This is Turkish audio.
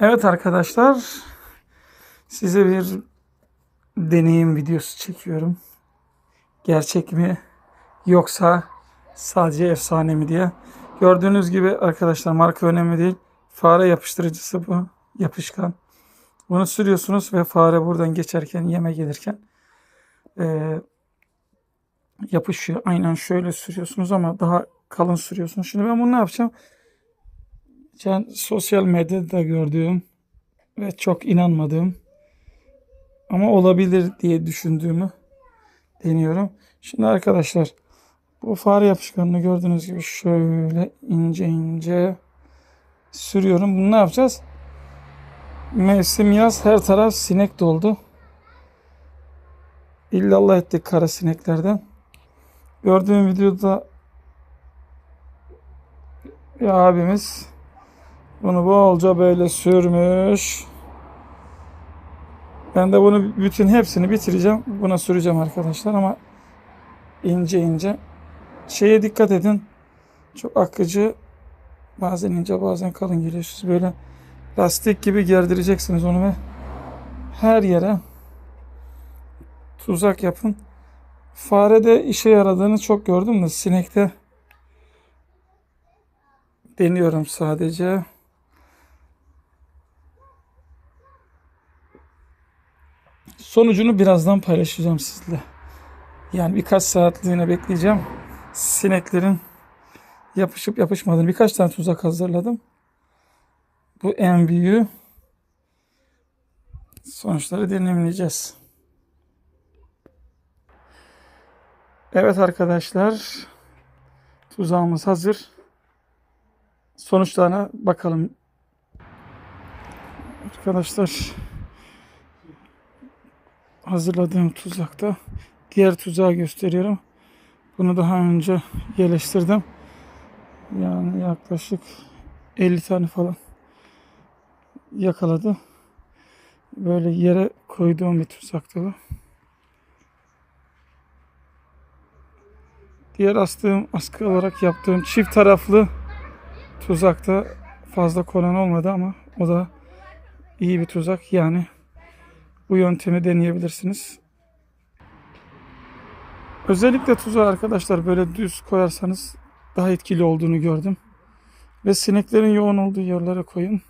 Evet arkadaşlar, size bir deneyim videosu çekiyorum. Gerçek mi yoksa sadece efsane mi diye. Gördüğünüz gibi arkadaşlar marka önemli değil. Fare yapıştırıcısı bu. Yapışkan. Bunu sürüyorsunuz ve fare buradan geçerken yeme gelirken eee, yapışıyor. Aynen şöyle sürüyorsunuz ama daha kalın sürüyorsunuz. Şimdi ben bunu ne yapacağım? Geçen sosyal medyada gördüğüm ve çok inanmadığım ama olabilir diye düşündüğümü deniyorum. Şimdi arkadaşlar bu fare yapışkanını gördüğünüz gibi şöyle ince ince sürüyorum. Bunu ne yapacağız? Mevsim yaz her taraf sinek doldu. İllallah ettik kara sineklerden. Gördüğüm videoda bir abimiz bunu bolca böyle sürmüş. Ben de bunu bütün hepsini bitireceğim. Buna süreceğim arkadaşlar ama ince ince. Şeye dikkat edin. Çok akıcı. Bazen ince bazen kalın geliyor. Siz böyle lastik gibi gerdireceksiniz onu ve her yere tuzak yapın. Farede işe yaradığını çok gördüm de sinekte deniyorum sadece. Sonucunu birazdan paylaşacağım sizle. Yani birkaç saatliğine bekleyeceğim. Sineklerin yapışıp yapışmadığını birkaç tane tuzak hazırladım. Bu en büyüğü. Sonuçları deneyimleyeceğiz. Evet arkadaşlar. Tuzağımız hazır. Sonuçlarına bakalım. Arkadaşlar hazırladığım tuzakta diğer tuzağı gösteriyorum. Bunu daha önce yerleştirdim. Yani yaklaşık 50 tane falan yakaladı. Böyle yere koyduğum bir tuzaktı bu. Diğer astığım, askı olarak yaptığım çift taraflı tuzakta fazla konan olmadı ama o da iyi bir tuzak. Yani bu yöntemi deneyebilirsiniz. Özellikle tuzu arkadaşlar böyle düz koyarsanız daha etkili olduğunu gördüm. Ve sineklerin yoğun olduğu yerlere koyun.